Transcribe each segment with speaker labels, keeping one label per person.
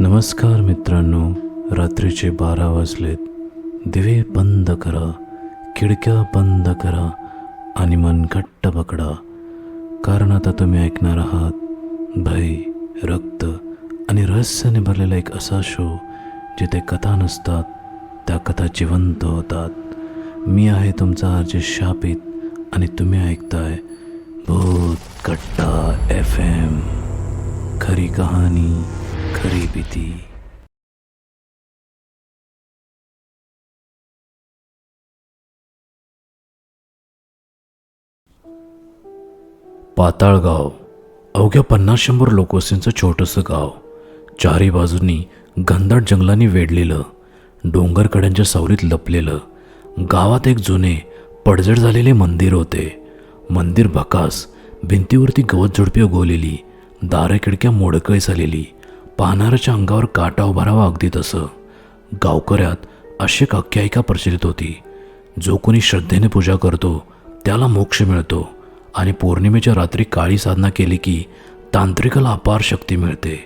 Speaker 1: नमस्कार मित्रांनो रात्रीचे बारा वाजलेत. दिवे बंद करा खिडक्या बंद करा आणि मन घट्ट पकडा. कारण आता तुम्ही ऐकणार आहात भय रक्त आणि रहस्याने भरलेला एक असा शो जिथे कथा नसतात त्या कथा जिवंत होतात. मी आहे तुमचा आरजे शापित आणि तुम्ही ऐकताय भूत कट्टा एफ एम. खरी कहाणी खरी भीती. पाताळगाव. अवघ्या पन्नास शंभर लोकवस्तींचं छोटंसं गाव. चारी बाजूंनी घनदाट जंगलांनी वेढलेलं डोंगरकड्यांच्या सावलीत लपलेलं गावात एक जुने पडझड झालेले मंदिर होते. मंदिर भकास भिंतीवरती गवत झुडपी उगवलेली दारे खिडक्या मोडकळी झालेली पाहणाऱ्याच्या अंगावर काटा उभारावा अगदी तसं. गावकऱ्यात अशी एक आख्यायिका प्रचलित होती. जो कोणी श्रद्धेने पूजा करतो त्याला मोक्ष मिळतो आणि पौर्णिमेच्या रात्री काळी साधना केली की तांत्रिकाला अपार शक्ती मिळते.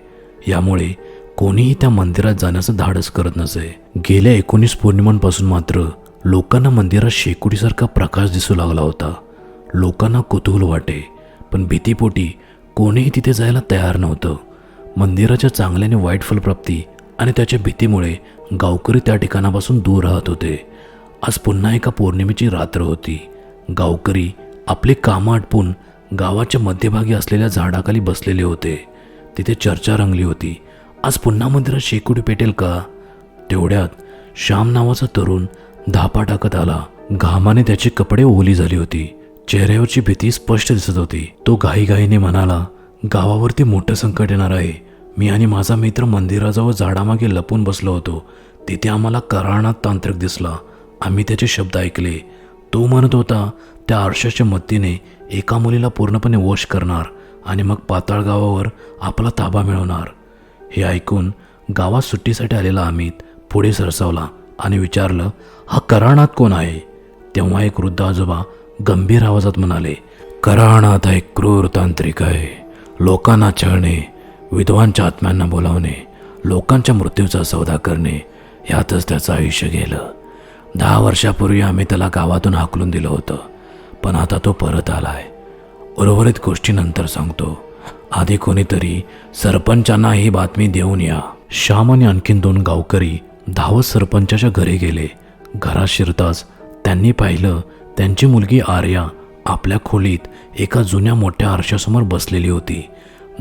Speaker 1: यामुळे कोणीही त्या मंदिरात जाण्याचं धाडस करत नसे. गेल्या एकोणीस पौर्णिमांपासून मात्र लोकांना मंदिरात शेकुटीसारखा प्रकाश दिसू लागला होता. लोकांना कुतूहल वाटे पण भीतीपोटी कोणीही तिथे जायला तयार नव्हतं. मंदिराच्या चांगल्याने वाईट फलप्राप्ती आणि त्याच्या भीतीमुळे गावकरी त्या ठिकाणापासून दूर राहत होते. आज पुन्हा एका पौर्णिमेची रात्र होती. गावकरी आपले कामं आटपून गावाच्या मध्यभागी असलेल्या झाडाखाली बसलेले होते. तिथे चर्चा रंगली होती. आज पुन्हा मंदिरात शेकोटी पेटेल का? तेवढ्यात श्याम नावाचा तरुण धापा टाकत आला. घामाने त्याचे कपडे ओली झाली होती. चेहऱ्यावरची भीती स्पष्ट दिसत होती. तो घाईघाईने म्हणाला गावावरती मोठं संकट येणार आहे. मी आणि माझा मित्र मंदिराजवळ झाडामागे लपून बसलो होतो. तिथे आम्हाला कराणात तांत्रिक दिसला. आम्ही त्याचे शब्द ऐकले. तो म्हणत होता त्या आरशाच्या मदतीने एका मुलीला पूर्णपणे वश करणार आणि मग पाताळ गावावर आपला ताबा मिळवणार. हे ऐकून गावात सुट्टीसाठी आलेला अमित पुढे सरसावला आणि विचारलं हा कराणात कोण आहे? तेव्हा एक वृद्ध आजोबा गंभीर आवाजात म्हणाले कराणात हा एक क्रूर तांत्रिक आहे. लोकांना छळणे विद्वांच्या आत्म्यांना बोलावणे लोकांच्या मृत्यूचा सौदा करणे यातच त्याचं आयुष्य गेलं. दहा वर्षापूर्वी आम्ही त्याला गावातून हाकलून दिलं होतं पण आता तो परत आलाय. उर्वरित गोष्टीनंतर सांगतो आधी कोणीतरी सरपंचांना ही बातमी देऊन या. श्याम आणि आणखीन दोन गावकरी धावत सरपंचाच्या घरी गेले. घरात शिरताच त्यांनी पाहिलं त्यांची मुलगी आर्या आपल्या खोलीत एका जुन्या मोठ्या आरशासमोर बसलेली होती.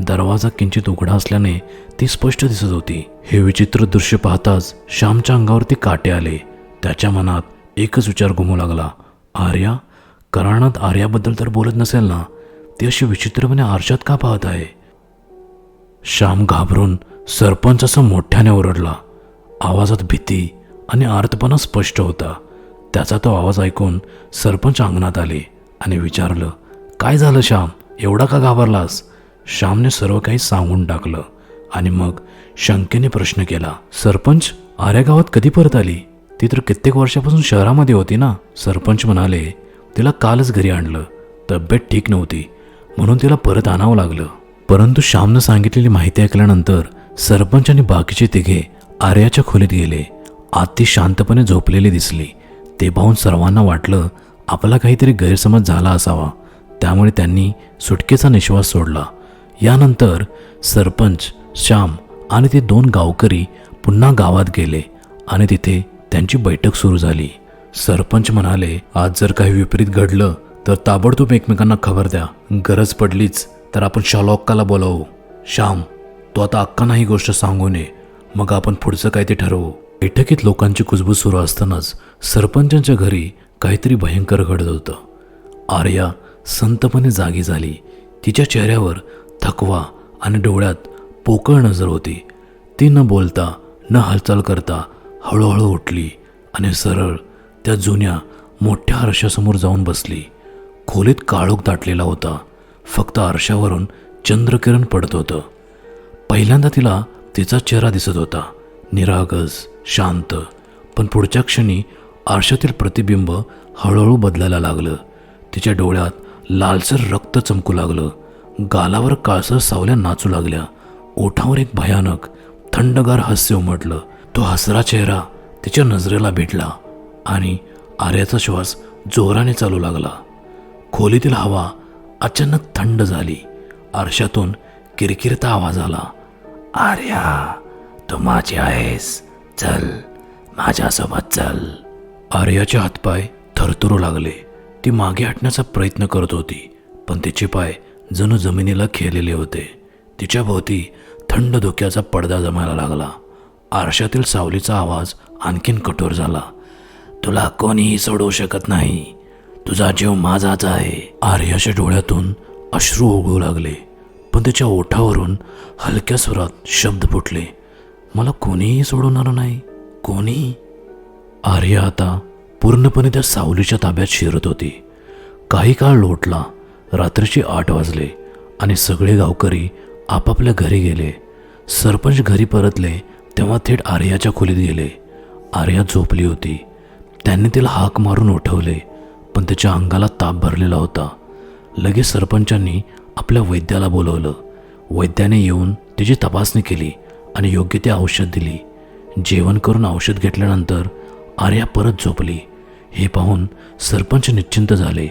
Speaker 1: दरवाजा किंचित उघडा असल्याने ती स्पष्ट दिसत होती. हे विचित्र दृश्य पाहताच श्यामच्या अंगावरती काटे आले. त्याच्या मनात एकच विचार घुमू लागला. आर्या? कराणात आर्याबद्दल तर बोलत नसेल ना? ती अशी विचित्रपणे आरशात का पाहत आहे? श्याम घाबरून सरपंच असं मोठ्याने ओरडला. आवाजात भीती आणि आर्तपणा स्पष्ट होता. त्याचा तो आवाज ऐकून सरपंच अंगणात आले. आणि विचारलं काय झालं श्याम? एवढा का घाबरलास? श्यामने सर्व काही सांगून टाकलं आणि मग शंकेने प्रश्न केला सरपंच आर्या गावात कधी परत आली? ती तर कित्येक वर्षापासून शहरामध्ये होती ना. सरपंच म्हणाले तिला कालच घरी आणलं. तब्येत ठीक नव्हती. म्हणून तिला परत आणावं लागलं. परंतु श्यामनं सांगितलेली माहिती ऐकल्यानंतर सरपंच आणि बाकीचे तिघे आर्याच्या खोलीत गेले. आत ती शांतपणे झोपलेली दिसली. ते पाहून सर्वांना वाटलं आपला काहीतरी गैरसमज झाला असावा. त्यामुळे त्यांनी सुटकेचा निश्वास सोडला. यानंतर सरपंच श्याम आणि ते दोन गावकरी पुन्हा गावात गेले आणि तिथे त्यांची बैठक सुरू झाली. सरपंच म्हणाले आज जर काही विपरीत घडलं तर ताबडतोब एकमेकांना खबर द्या. गरज पडलीच तर आपण शालॉक्काला बोलावू. श्याम तो आता अक्कांना ही गोष्ट सांगू नये. मग आपण पुढचं काय ते ठरवू? बैठकीत लोकांची कुजबूज सुरू असतानाच सरपंचांच्या घरी काहीतरी भयंकर घडत होतं. आर्या संतपणे जागी झाली. तिच्या चेहऱ्यावर थकवा आणि डोळ्यात पोकळ नजर होती. ती न बोलता न हालचाल करता हळूहळू उठली आणि सरळ त्या जुन्या मोठ्या आरशासमोर जाऊन बसली. खोलीत काळोख दाटलेला होता. फक्त आरशावरून चंद्रकिरण पडत होतं. पहिल्यांदा तिला तिचा चेहरा दिसत होता. निरागस शांत पण पुढच्या क्षणी आरशातील प्रतिबिंब हळूहळू बदलायला लागलं. तिच्या डोळ्यात लालसर रक्त चमकू लागलं. गालावर काळसर सावल्या नाचू लागल्या. ओठावर एक भयानक थंडगार हास्य उमटलं. तो हसरा चेहरा तिच्या नजरेला भेटला आणि आर्याचा श्वास जोराने चालू लागला. खोलीतील हवा अचानक थंड झाली. आरशातून किरकिरता आवाज आला. आर्या तू माझी आहेस. चल माझ्यासोबत चल. आर्याचे हातपाय थरथरू लागले. ती मागे हटण्याचा प्रयत्न करत होती पण तिचे पाय जणू जमिनीला खेळलेले होते. तिच्या भोवती थंड धोक्याचा पडदा जमायला लागला. आरशातील सावलीचा आवाज आणखीन कठोर झाला. तुला कोणीही सोडवू शकत नाही. तुझा जीव माझाच आहे. आर्याच्या डोळ्यातून अश्रू ओघळू लागले पण त्याच्या ओठावरून हलक्या स्वरात शब्द फुटले. मला कोणीही सोडवणार नाही. कोणीही आर्या आता पूर्णपणे त्या सावलीच्या ताब्यात शिरत होती. काही काळ लोटला रात्रीचे आठ वाजले आणि सगळे गावकरी आपापल्या घरी गेले. सरपंच घरी परतले तेव्हा थेट आर्याच्या खोलीत गेले. आर्या झोपली होती. त्यांनी तिला हाक मारून उठवले पण त्याच्या अंगाला ताप भरलेला होता. लगेच सरपंचांनी आपल्या वैद्याला बोलवलं. वैद्याने येऊन तिची तपासणी केली आणि योग्य ते औषध दिली. जेवण करून औषध घेतल्यानंतर आर्या परत झोपली. हे पाहून सरपंच निश्चिंत झाले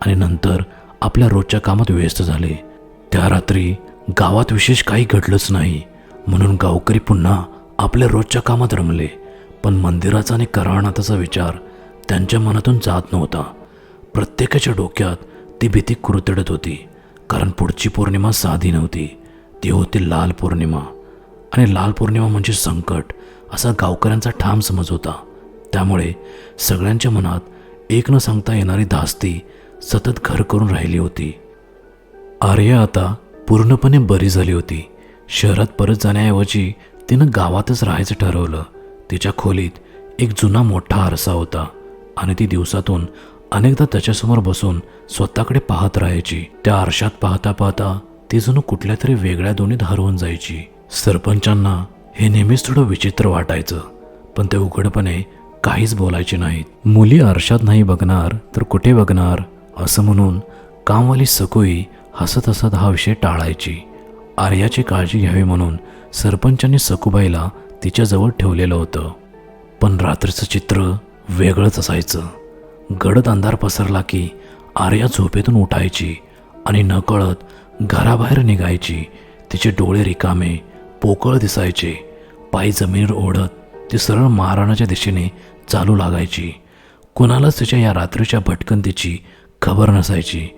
Speaker 1: आणि नंतर आपल्या रोजच्या कामात व्यस्त झाले. त्या रात्री गावात विशेष काही घडलंच नाही म्हणून गावकरी पुन्हा आपल्या रोजच्या कामात रमले. पण मंदिराचा आणि कराळनाथाचा विचार त्यांच्या मनातून जात नव्हता. प्रत्येकाच्या डोक्यात ती भीती कुरतडत होती कारण पुढची पौर्णिमा साधी नव्हती. ती होती लाल पौर्णिमा. आणि लाल पौर्णिमा म्हणजे संकट असा गावकऱ्यांचा ठाम समज होता. त्यामुळे सगळ्यांच्या मनात एक न सांगता येणारी धास्ती सतत घर करून राहिली होती. आर्या आता पूर्णपणे बरी झाली होती. शहरात परत जाण्याऐवजी तिनं गावातच राहायचं ठरवलं. तिच्या खोलीत एक जुना मोठा आरसा होता आणि ती दिवसातून अनेकदा त्याच्यासमोर बसून स्वतःकडे पाहत राहायची. त्या आरशात पाहता पाहता ती जणू कुठल्या तरी वेगळ्या दोन्हीत हरवून जायची. सरपंचांना हे नेहमीच थोडं विचित्र वाटायचं पण ते उघडपणे काहीच बोलायचे नाहीत. मुली आरशात नाही बघणार तर कुठे बघणार? असं म्हणून कामवाली सकोई हसत हसत हा विषय टाळायची. आर्याची काळजी घ्यावी म्हणून सरपंचांनी सकुबाईला तिच्याजवळ ठेवलेलं होतं. पण रात्रीचं चित्र वेगळंच असायचं. गडद अंधार पसरला की आर्या झोपेतून उठायची आणि नकळत घराबाहेर निघायची. तिचे डोळे रिकामे पोकळ दिसायचे. पाय जमिनीवर ओढत ती सरळ महाराणाच्या दिशेने चालू लागायची. कुणालाच तिच्या या रात्रीच्या भटकंतीची खबर नसायची.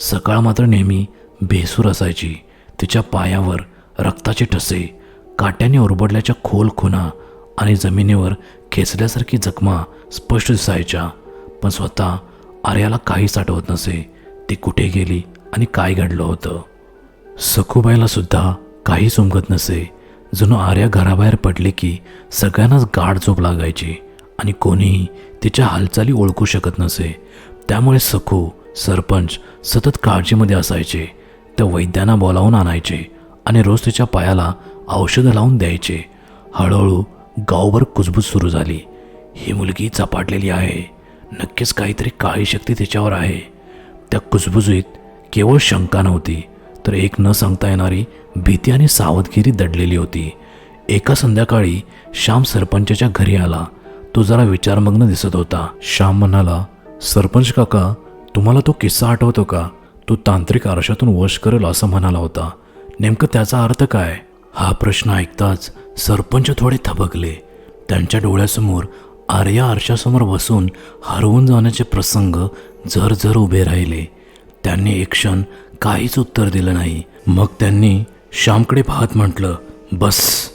Speaker 1: सकाळ मात्र नेहमी भेसूर असायची. तिच्या पायावर रक्ताचे ठसे काट्याने ओरबडल्याच्या खोल खुना आणि जमिनीवर खेचल्यासारखी जखमा स्पष्ट दिसायच्या. पण स्वतः आर्याला काहीच आठवत नसे. ती कुठे गेली आणि काय घडलं होतं? सखुबाईला सुद्धा काहीच उमगत नसे. जणू आर्या घराबाहेर पडले की सगळ्यांनाच गाढ झोप लागायची आणि कोणीही तिच्या हालचाली ओळखू शकत नसे. त्यामुळे सखू सरपंच सतत काळजीमध्ये असायचे. त्या वैद्यांना बोलावून आणायचे आणि रोज तिच्या पायाला औषधं लावून द्यायचे. हळूहळू गावभर कुजबूज सुरू झाली. ही मुलगी चपाटलेली आहे. नक्कीच काहीतरी काळी शक्ती तिच्यावर आहे. त्या कुजबुजीत केवळ शंका नव्हती. तर एक न सांगता येणारी भीती आणि सावधगिरी दडलेली होती. एका संध्याकाळी श्याम सरपंचाच्या घरी आला. तो जरा विचारमग्न दिसत होता. श्याम म्हणाला सरपंच काका तुम्हाला तो किस्सा आठवतो का? तो तांत्रिक आरशातून वश करेल असं म्हणाला होता. नेमकं त्याचा अर्थ काय? हा प्रश्न ऐकताच सरपंच थोडे थबकले. त्यांच्या डोळ्यासमोर आर्या आरशासमोर बसून हरवून जाण्याचे प्रसंग झरझर उभे राहिले. त्यांनी एक क्षण काहीच उत्तर दिलं नाही. मग त्यांनी श्यामकडे पाहत म्हटलं बस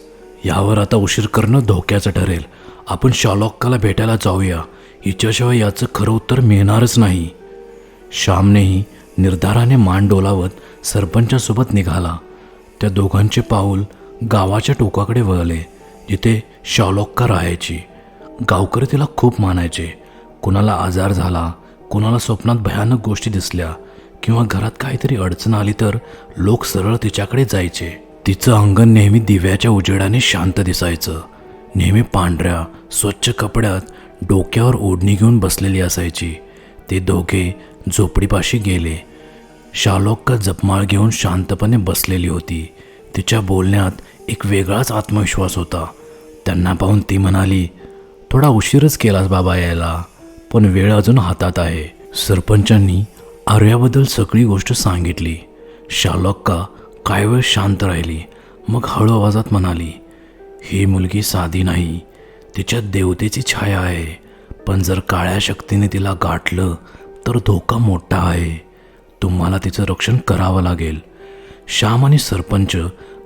Speaker 1: यावर आता उशीर करणं धोक्याचं ठरेल. आपण शॉलॉक्काला भेटायला जाऊया. हिच्याशिवाय याचं खरं उत्तर मिळणारच नाही. श्यामनेही निर्धाराने मान डोलावत सरपंचासोबत निघाला. त्या दोघांचे पाऊल गावाच्या टोकाकडे वळले जिथे शॉलॉक्का राहायची. गावकरी तिला खूप मानायचे. कुणाला आजार झाला कुणाला स्वप्नात भयानक गोष्टी दिसल्या किंवा घरात काहीतरी अडचण आली तर लोक सरळ तिच्याकडे जायचे. तिचं अंगण नेहमी दिव्याच्या उजेडाने शांत दिसायचं. नेहमी पांढऱ्या स्वच्छ कपड्यात डोक्यावर ओढणी घेऊन बसलेली असायची. ते दोघे झोपडीपाशी गेले. शालोक जपमाळ घेऊन शांतपणे बसलेली होती. तिच्या बोलण्यात एक वेगळाच आत्मविश्वास होता. त्यांना पाहून ती म्हणाली थोडा उशीरच केलास बाबा यायला पण वेळ अजून हातात आहे. सरपंचांनी आर्याबद्दल सगळी गोष्ट सांगितली. शालॉक्का काय वेळ शांत राहिली. मग हळू आवाजात म्हणाली ही मुलगी साधी नाही. तिच्या देवतेची छाया आहे. पण जर काळ्या शक्तीने तिला गाठलं तर धोका मोठा आहे. तुम्हाला तिचं रक्षण करावं लागेल. श्याम आणि सरपंच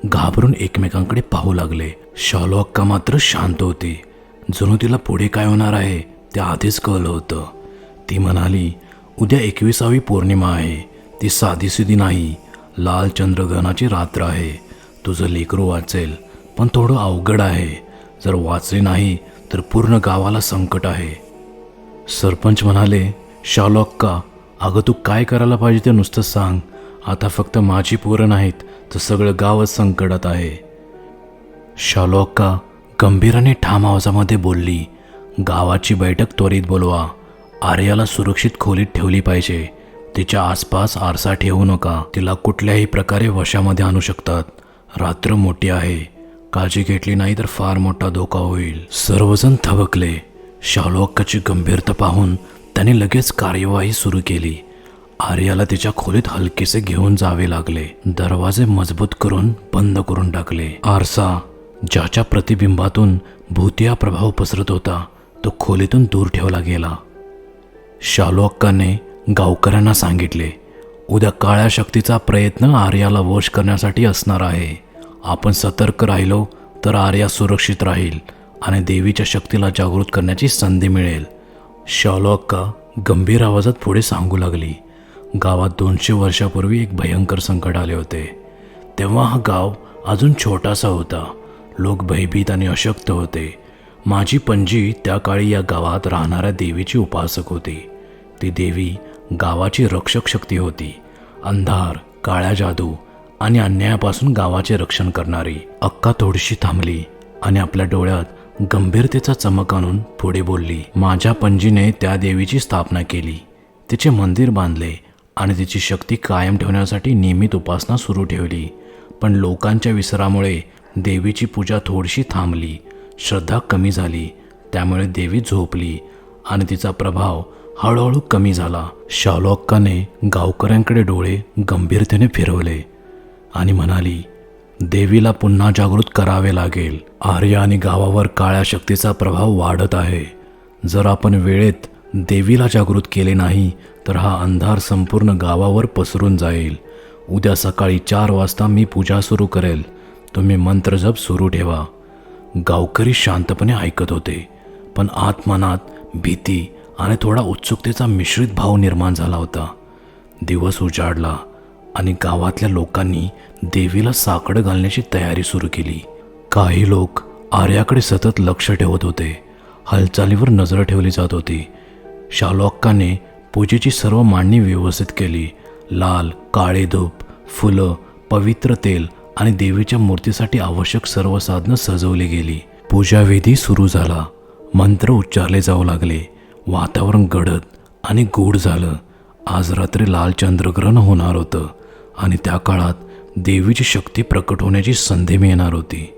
Speaker 1: घाबरून एकमेकांकडे पाहू लागले. शालू मात्र शांत होती. जणू तिला पुढे काय होणार आहे ते आधीच कळलं होतं. ती म्हणाली उद्या एकविसावी पौर्णिमा आहे. ती साधीसुधी नाही. लाल चंद्रग्रहणाची रात्र आहे. तुझं लेकरू वाचेल पण थोडं अवघड आहे. जर वाचले नाही तर पूर्ण गावाला संकट आहे. सरपंच म्हणाले शालॉक्का अगं तू काय करायला पाहिजे ते नुसतं सांग. आता फक्त माझी पोरं नाहीत तर सगळं गावच संकटात आहे. शालॉक्का गंभीराने ठाम आवाजामध्ये बोलली. गावाची बैठक त्वरित बोलवा. आर्याला सुरक्षित खोलीत ठेवली पाहिजे. तिच्या आसपास आरसा ठेवू नका. तिला कुठल्याही प्रकारे वशामध्ये आणू शकतात. रात्र मोठी आहे. काळजी घेतली नाही तर फार मोठा धोका होईल. सर्वजण थबकले. शालोक्काची गंभीरता पाहून त्याने लगेच कार्यवाही सुरू केली. आर्याला तिच्या खोलीत हलकेसे घेऊन जावे लागले. दरवाजे मजबूत करून बंद करून टाकले. आरसा ज्याच्या प्रतिबिंबातून भूतिया प्रभाव पसरत होता तो खोलीतून दूर ठेवला गेला. शालू अक्काने गावकऱ्यांना सांगितले उद्या काळ्या शक्तीचा प्रयत्न आर्याला वश करण्यासाठी असणार आहे. आपण सतर्क राहिलो तर आर्या सुरक्षित राहील आणि देवीच्या शक्तीला जागृत करण्याची संधी मिळेल. शालू अक्का गंभीर आवाजात पुढे सांगू लागली. गावात दोनशे वर्षापूर्वी एक भयंकर संकट आले होते. तेव्हा हा गाव अजून छोटासा होता. लोक भयभीत आणि अशक्त होते. माझी पणजी त्या काळी या गावात राहणाऱ्या देवीची उपासक होती. ती देवी गावाची रक्षक शक्ती होती. अंधार काळ्या जादू आणि अन्यायापासून गावाचे रक्षण करणारी अक्का थोडीशी थांबली आणि आपल्या डोळ्यात गंभीरतेचा चमक आणून पुढे बोलली. माझ्या पणजीने त्या देवीची स्थापना केली. तिचे मंदिर बांधले आणि तिची शक्ती कायम ठेवण्यासाठी नियमित उपासना सुरू ठेवली. पण लोकांच्या विसरामुळे देवीची पूजा थोडीशी थांबली श्रद्धा कमी झाली. त्यामुळे देवी झोपली आणि तिचा प्रभाव हळूहळू कमी झाला. शालोक्काने गावकऱ्यांकडे डोळे गंभीरतेने फिरवले आणि म्हणाली देवीला पुन्हा जागृत करावे लागेल. आर्य आणि गावावर काळ्या शक्तीचा प्रभाव वाढत आहे. जर आपण वेळेत देवीला जागृत केले नाही तर हा अंधार संपूर्ण गावावर पसरून जाईल. उद्या सकाळी चार वाजता मी पूजा सुरू करेल. तुम्ही मंत्रजप सुरू ठेवा. गावकरी शांतपणे ऐकत होते. पण आतमनात भीती आणि थोडा उत्सुकतेचा मिश्रित भाव निर्माण झाला होता. दिवस उजाडला आणि गावातल्या लोकांनी देवीला साकडं घालण्याची तयारी सुरू केली. काही लोक आर्याकडे सतत लक्ष ठेवत होते. हालचालीवर नजर ठेवली जात होती. शालोक्काने पूजेची सर्व मांडणी व्यवस्थित केली. लाल काळे धूप फुलं पवित्र तेल आणि देवीच्या मूर्तीसाठी आवश्यक सर्व साधनं सजवली गेली. पूजाविधी सुरू झाला. मंत्र उच्चारले जाऊ लागले. वातावरण गडद आणि गूढ झालं. आज रात्री लाल चंद्रग्रहण होणार होतं आणि त्या काळात देवीची शक्ती प्रकट होण्याची संधी मिळणार होती.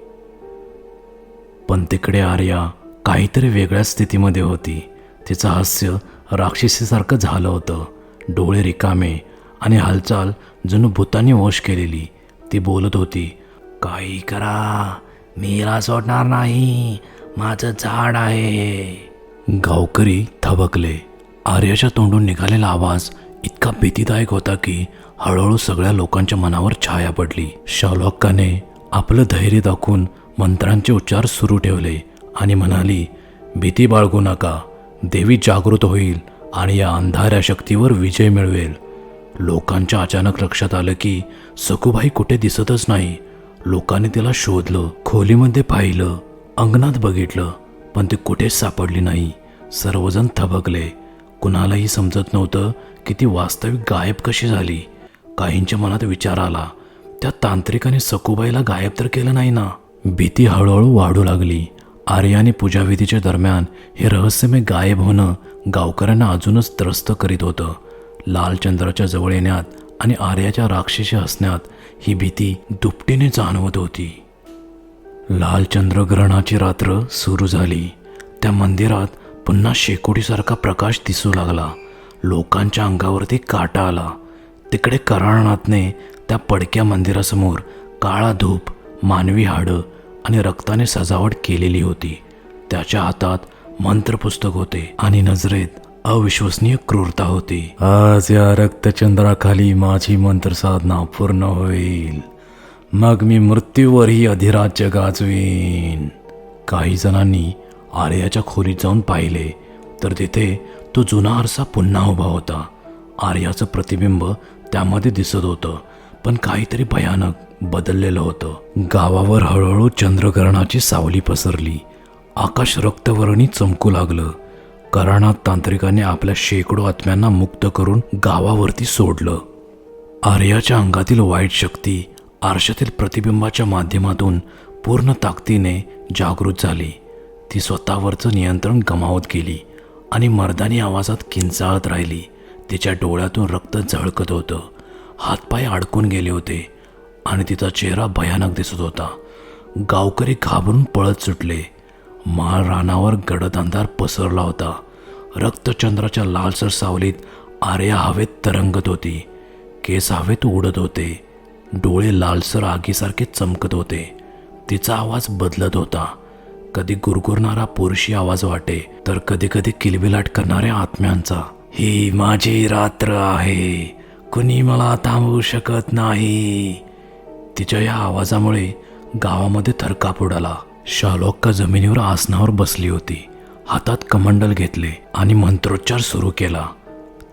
Speaker 1: पण तिकडे आर्या काहीतरी वेगळ्या स्थितीमध्ये होती. तिचं हास्य राक्षसीसारखं झालं होतं. डोळे रिकामे आणि हालचाल जणू भूतानी वश केलेली. ती बोलत होती काही करा मीला सोडणार नाही माझं झाड आहे. गावकरी थबकले. आर्याच्या तोंडून निघालेला आवाज इतका भीतीदायक होता की हळूहळू सगळ्या लोकांच्या मनावर छाया पडली. शालोक्काने आपलं धैर्य दाखवून मंत्रांचे उच्चार सुरू ठेवले आणि म्हणाली भीती बाळगू नका. देवी जागृत होईल आणि या अंधाऱ्या शक्तीवर विजय मिळवेल. लोकांच्या अचानक लक्षात आलं की सखूबाई कुठे दिसतच नाही. लोकांनी तिला शोधलं खोलीमध्ये पाहिलं अंगणात बघितलं पण ती कुठेच सापडली नाही. सर्वजण थबकले. कुणालाही समजत नव्हतं की ती वास्तविक गायब कशी झाली. काहींच्या मनात विचार आला त्या तांत्रिकाने सखूबाईला गायब तर केलं नाही ना? भीती हळूहळू वाढू लागली. आर्याने पूजाविधीच्या दरम्यान हे रहस्यमय गायब होणं गावकऱ्यांना अजूनच त्रस्त करीत होतं. लालचंद्राच्या जवळ येण्यात आणि आर्याच्या राक्षसी असण्यात ही भीती दुपटीने जाणवत होती. लाल चंद्रग्रहणाची रात्र सुरू झाली. त्या मंदिरात पुन्हा शेकोटीसारखा प्रकाश दिसू लागला. लोकांच्या अंगावरती काटा आला. तिकडे कराळनाथने त्या पडक्या मंदिरासमोर काळा धूप मानवी हाडं आणि रक्ताने सजावट केलेली होती. त्याच्या हातात मंत्रपुस्तक होते आणि नजरेत अविश्वसनीय क्रूरता होती. आज या रक्तचंद्राखाली माझी मंत्रसाधना पूर्ण होईल. मग मी मृत्यूवरही अधिराज्य गाजवीन. काही जणांनी आर्याच्या खोलीत जाऊन पाहिले तर तिथे तो जुना आरसा पुन्हा उभा होता. आर्याचं प्रतिबिंब त्यामध्ये दिसत होतं पण काहीतरी भयानक बदललेलं होतं. गावावर हळूहळू चंद्रग्रहणाची सावली पसरली. आकाश रक्तवर्णी चमकू लागलं. कराणात तांत्रिकाने आपल्या शेकडो आत्म्यांना मुक्त करून गावावरती सोडलं. आर्याच्या अंगातील वाईट शक्ती आरशातील प्रतिबिंबाच्या माध्यमातून पूर्ण ताकदीने जागृत झाली. ती स्वतःवरचं नियंत्रण गमावत गेली आणि मर्दानी आवाजात किंचाळत राहिली. तिच्या डोळ्यातून रक्त झळकत होतं. हातपाय अडकून गेले होते आणि तिचा चेहरा भयानक दिसत होता. गावकरी घाबरून पळत सुटले. माळ रानावर गडद अंधार पसरला होता. रक्तचंद्राच्या लालसर सावलीत आर्या हवेत तरंगत होती. केस हवेत उडत होते. डोळे लालसर आगीसारखे चमकत होते. तिचा आवाज बदलत होता. कधी गुरगुरणारा पुरुषी आवाज वाटे तर कधी कधी किलबिलाट करणाऱ्या आत्म्यांचा. ही माझी रात्र आहे. कुणी मला थांबवू शकत नाही. तिच्या या आवाजामुळे गावामध्ये थरकाप उडाला. शालोक्का जमिनीवर आसनावर बसली होती. हातात कमंडल घेतले आणि मंत्रोच्चार सुरू केला.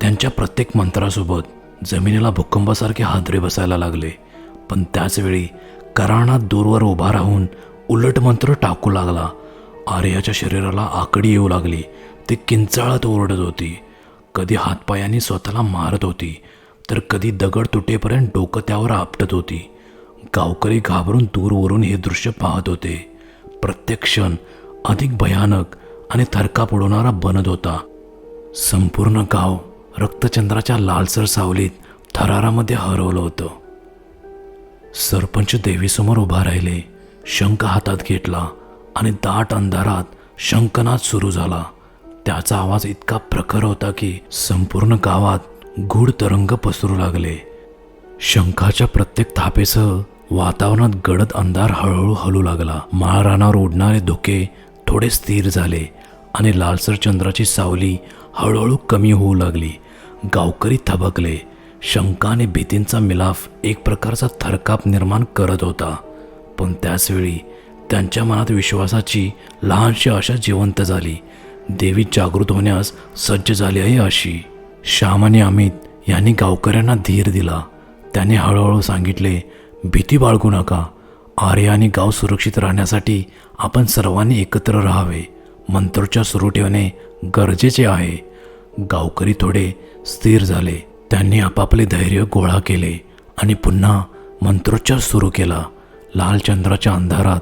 Speaker 1: त्यांच्या प्रत्येक मंत्रासोबत जमिनीला भूकंपासारखे हादरे बसायला लागले. पण त्याचवेळी कराणात दूरवर उभा राहून उलट मंत्र टाकू लागला. आर्याच्या शरीराला आकडी येऊ लागली. ती किंचाळत ओरडत होती. कधी हातपायाने स्वतःला मारत होती तर कधी दगड तुटेपर्यंत डोकं त्यावर आपटत होती. गावकरी घाबरून दूरवरून हे दृश्य पाहत होते. प्रत्येक क्षण अधिक भयानक आणि थरका पुडवणारा बनत होता. संपूर्ण गाव रक्तचंद्राच्या लालसर सावलीत थरारामध्ये हरवलं होतं. सरपंच देवीसमोर उभा राहिले शंख हातात घेतला आणि दाट अंधारात शंखनाद सुरू झाला. त्याचा आवाज इतका प्रखर होता की संपूर्ण गावात गूढ तरंग पसरू लागले. शंखाच्या प्रत्येक थापेसह वातावरणात गडद अंधार हळूहळू हलू लागला. माळरानावर ओढणारे धुके धोके थोडे स्थिर झाले आणि लालसर चंद्राची सावली हळूहळू कमी होऊ लागली. गावकरी थबकले. शंका आणि भीतींचा मिलाफ एक प्रकारचा थरकाप निर्माण करत होता. पण त्याचवेळी त्यांच्या मनात विश्वासाची लहानशी आशा जिवंत झाली. देवी जागृत होण्यास सज्ज झाली आहे अशी. श्याम आणि अमित यांनी गावकऱ्यांना धीर दिला. त्याने हळूहळू सांगितले भीती बाळगू नका. आर्य आणि गाव सुरक्षित राहण्यासाठी आपण सर्वांनी एकत्र राहावे. मंत्रोच्चार सुरू ठेवणे गरजेचे आहे. गावकरी थोडे स्थिर झाले. त्यांनी आपापले धैर्य गोळा केले आणि पुन्हा मंत्रोच्चार सुरू केला. लाल चंद्राच्या अंधारात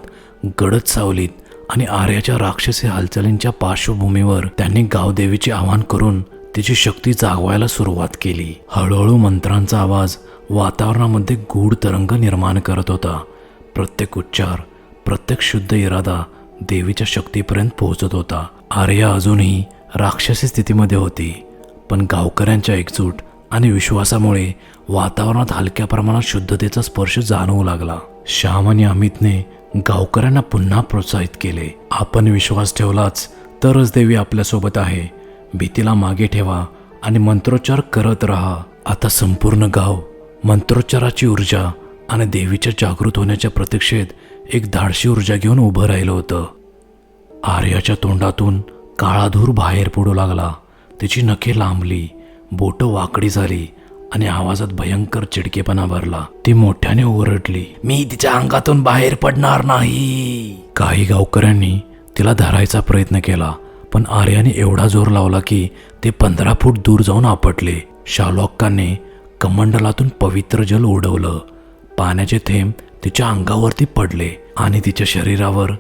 Speaker 1: गडद सावलीत आणि आर्याच्या राक्षसी हालचालींच्या पार्श्वभूमीवर त्यांनी गावदेवीचे आवाहन करून तिची शक्ती जागवायला सुरुवात केली. हळूहळू मंत्रांचा आवाज वातावरणामध्ये गूढ तरंग निर्माण करत होता. प्रत्येक उच्चार प्रत्येक शुद्ध इरादा देवीच्या शक्तीपर्यंत पोहोचत होता. आर्या अजूनही राक्षसी स्थितीमध्ये होती पण गावकऱ्यांच्या एकजूट आणि विश्वासामुळे वातावरणात हलक्या प्रमाणात शुद्धतेचा स्पर्श जाणवू लागला. श्याम आणि अमितने गावकऱ्यांना पुन्हा प्रोत्साहित केले. आपण विश्वास ठेवलाच तरच देवी आपल्यासोबत आहे. भीतीला मागे ठेवा आणि मंत्रोच्चार करत राहा. आता संपूर्ण गाव मंत्रोच्चाराची ऊर्जा आणि देवीच्या जागृत होण्याच्या प्रतीक्षेत एक धाडशी ऊर्जा घेऊन उभं राहिलं होतं. आर्याच्या तोंडातून काळा धूर बाहेर पडू लागला. तिची नखे लांबली बोटं वाकडी झाली आणि आवाजात भयंकर चिडकेपणा भरला. ती मोठ्याने ओरडली मी तिच्या अंगातून बाहेर पडणार नाही. काही गावकऱ्यांनी तिला धरायचा प्रयत्न केला पण आर्याने एवढा जोर लावला की ते पंधरा फूट दूर जाऊन आपटले. शालॉक्काने कमंडलातून पवित्र जल उडवलं. पाण्याचे थेंब तिच्या अंगावरती पडले आणि तिच्या शरीरावर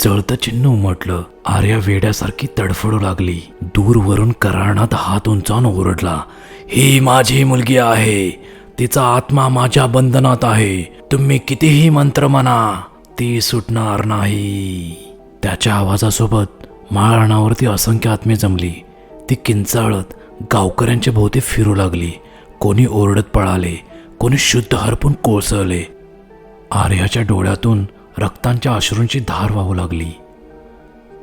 Speaker 1: जळतं चिन्ह उमटलं. आर्या वेड्यासारखी तडफडू लागली. दूरवरून कराणात हात उंचावून ओरडला ही माझी मुलगी आहे. तिचा आत्मा माझ्या बंधनात आहे. तुम्ही कितीही मंत्र म्हणा ती सुटणार नाही. त्याच्या आवाजासोबत माळरानावरती असंख्य आत्मे जमली. ती किंचाळत गावकऱ्यांच्या भोवती फिरू लागली. कोणी ओरडत पळाले कोणी शुद्ध हरपून कोसळले. आर्याच्या डोळ्यातून रक्तांच्या अश्रूंची धार वाहू लागली.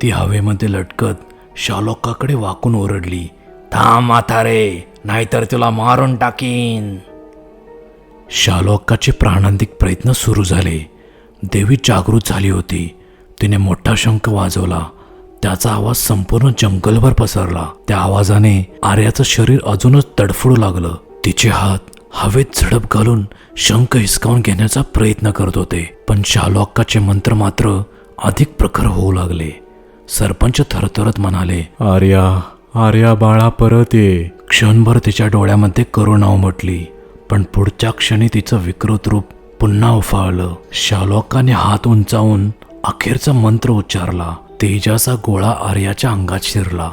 Speaker 1: ती हवेमध्ये लटकत शालोकाकडे वाकून ओरडली थांब म्हातारे नाहीतर तुला मारून टाकीन. शालोकाचे प्राणांतिक प्रयत्न सुरू झाले. देवी जागृत झाली होती. तिने मोठा शंख वाजवला. त्याचा आवाज संपूर्ण जंगलभर पसरला. त्या आवाजाने आर्याचं शरीर अजूनच तडफडू लागलं. तिचे हात हवेत झडप घालून शंख हिसकावून घेण्याचा प्रयत्न करत होते. पण शालोकाचे मंत्र मात्र अधिक प्रखर होऊ लागले. सरपंच थरथरत म्हणाले आर्या आर्या बाळा परत ये. क्षणभर तिच्या डोळ्यामध्ये करुणा उमटली. पण पुढच्या क्षणी तिचं विकृत रूप पुन्हा उफाळलं. शालोकाने हात उंचावून अखेरचा मंत्र उच्चारला. तेजाचा गोळा आर्याच्या अंगात शिरला.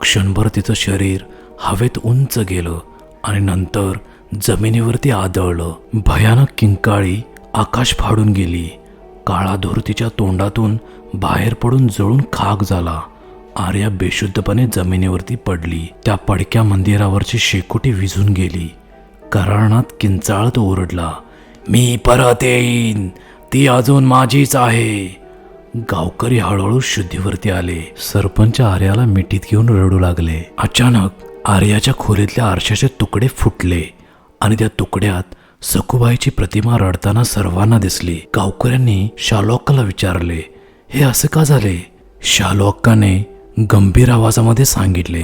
Speaker 1: क्षणभर तिचं शरीर हवेत उंच गेलं. आणि नंतर जमिनीवरती आदळलं भयानक किंकाळी आकाश फाडून गेली. काळा धूर तिच्या तोंडातून बाहेर पडून जळून खाक झाला. आर्या बेशुद्धपणे जमिनीवरती पडली. त्या पडक्या मंदिरावरची शेकोटी विझून गेली. करारणात किंचाळत ओरडला मी परत येईन. ती अजून माझीच आहे. गावकरी हळूहळू शुद्धीवरती आले. सरपंच आर्याला मिठीत घेऊन रडू लागले. अचानक आर्याच्या खोलीतल्या आरशाचे तुकडे फुटले आणि त्या तुकड्यात सखुबाईची प्रतिमा रडताना सर्वांना दिसली. गावकऱ्यांनी शालोक्काला विचारले हे असे का झाले? शालोक्काने गंभीर आवाजामध्ये सांगितले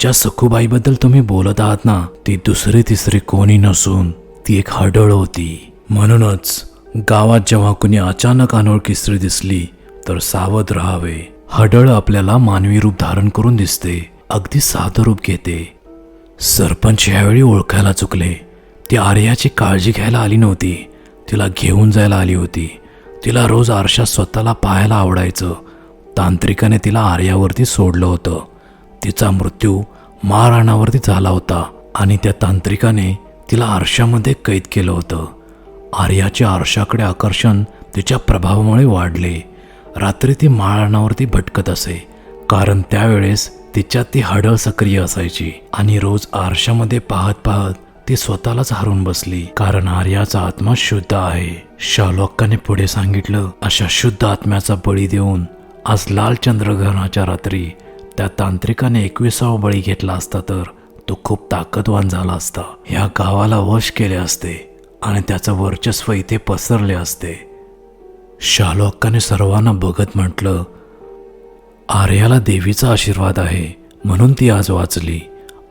Speaker 1: ज्या सखुबाईबद्दल तुम्ही बोलत आहात ना ती दुसरी तिसरी कोणी नसून ती एक हडळ होती. म्हणूनच गावात जेव्हा कुणी अचानक अनोळखी स्त्री दिसली तर सावध राहावे. हडळ आपल्याला मानवी रूप धारण करून दिसते. अगदी साधं रूप घेते. सरपंच यावेळी ओळखायला चुकले. ती आर्याची काळजी घ्यायला आली नव्हती. तिला घेऊन जायला आली होती. तिला रोज आरशात स्वतःला पाहायला आवडायचं. तांत्रिकाने तिला आर्यावरती सोडलं होतं. तिचा मृत्यू महाराणावरती झाला होता आणि त्या तांत्रिकाने तिला आरशामध्ये कैद केलं होतं. आर्याच्या आरशाकडे आकर्षण तिच्या प्रभावामुळे वाढले. रात्री ती माळाणावरती भटकत असे. कारण त्यावेळेस तिच्यात ती हडळ सक्रिय असायची आणि रोज आरशामध्ये पाहत पाहत ती स्वतःलाच हरून बसली. कारण आर्याचा आत्मा शुद्ध आहे. शालोक्काने पुढे सांगितलं अशा शुद्ध आत्म्याचा बळी देऊन आज लाल चंद्रग्रहणाच्या रात्री त्या तांत्रिकाने एकविसावा बळी घेतला असता तर तो खूप ताकदवान झाला असता. या गावाला वश केले असते आणि त्याचं वर्चस्व इथे पसरले असते. शालोक्काने सर्वांना बघत म्हटलं आर्याला देवीचा आशीर्वाद आहे म्हणून ती आज वाचली.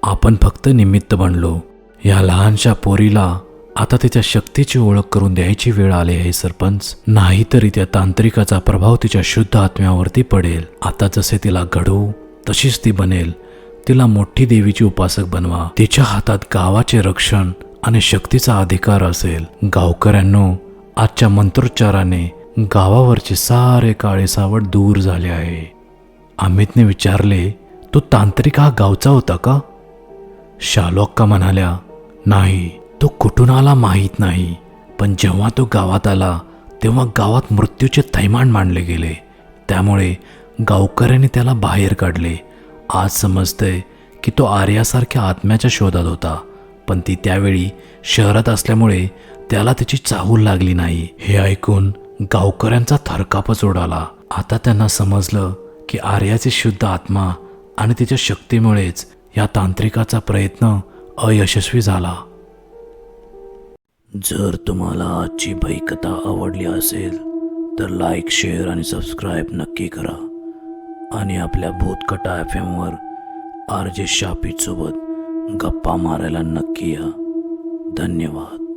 Speaker 1: आपण फक्त निमित्त बनलो. या लहानशा पोरीला आता तिच्या शक्तीची ओळख करून द्यायची वेळ आली आहे सरपंच. नाहीतरी त्या तांत्रिकाचा प्रभाव तिच्या शुद्ध आत्म्यावरती पडेल. आता जसे तिला घडवू तशीच ती बनेल. तिला मोठी देवीची उपासक बनवा. तिच्या हातात गावाचे रक्षण आणि शक्तीचा अधिकार असेल. गावकऱ्यांनो आजच्या मंत्रोच्चाराने गावावरचे सारे काळे सावट दूर झाले आहे. अमितने विचारले तो तांत्रिक हा गावचा होता का? शालोक्का म्हणाल्या नाही तो कुठून आला माहीत नाही. पण जेव्हा तो गावात आला तेव्हा गावात मृत्यूचे थैमान मांडले गेले. त्यामुळे गावकऱ्यांनी त्याला बाहेर काढले. आज समजतंय की तो आर्यासारख्या आत्म्याच्या शोधात होता. पण ती त्यावेळी शहरात असल्यामुळे त्याला त्याची चाहूल लागली नाही. हे ऐकून गावकऱ्यांचा थरकापच उडाला आता त्यांना समजलं की आर्याचे शुद्ध आत्मा आणि तिच्या शक्तीमुळेच या तांत्रिकाचा प्रयत्न अयशस्वी झाला. जर तुम्हाला आजची भयकथा आवडली असेल तर लाईक शेअर आणि सबस्क्राईब नक्की करा. आणि आपल्या भूतकथा एफ एमवर आर जे शापीसोबत गप्पा मारायला नक्की या. धन्यवाद.